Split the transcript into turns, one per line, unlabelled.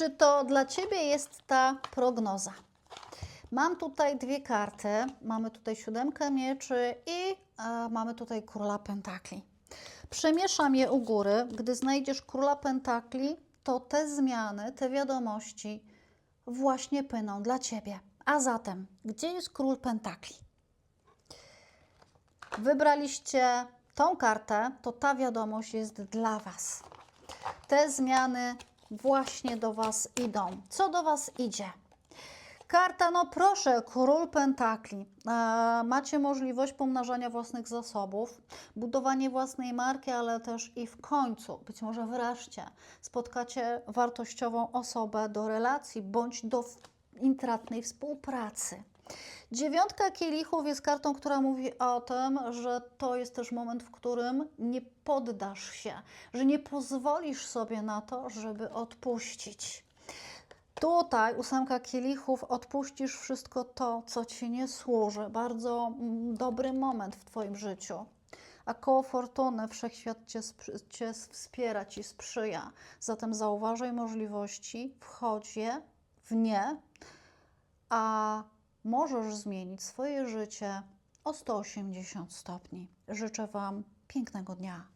Czy to dla Ciebie jest ta prognoza? Mam tutaj dwie karty. Mamy tutaj siódemkę mieczy i e, mamy tutaj króla pentakli. Przemieszam je u góry. Gdy znajdziesz króla pentakli, to te zmiany, te wiadomości właśnie płyną dla Ciebie. A zatem, gdzie jest król pentakli? Wybraliście tą kartę, to ta wiadomość jest dla Was. Te zmiany właśnie do Was idą. Co do Was idzie? Karta, no proszę, król pentakli. E, macie możliwość pomnażania własnych zasobów, budowanie własnej marki, ale też i w końcu, być może wreszcie, spotkacie wartościową osobę do relacji bądź do intratnej współpracy. Dziewiątka kielichów jest kartą, która mówi o tym, że to jest też moment, w którym nie poddasz się, że nie pozwolisz sobie na to, żeby odpuścić. Tutaj ósemka kielichów, odpuścisz wszystko to, co ci nie służy. Bardzo mm, dobry moment w Twoim życiu. A koło fortuny wszechświat cię, cię wspiera, ci sprzyja. Zatem zauważaj możliwości, wchodź je w nie, a możesz zmienić swoje życie o 180 stopni. Życzę Wam pięknego dnia.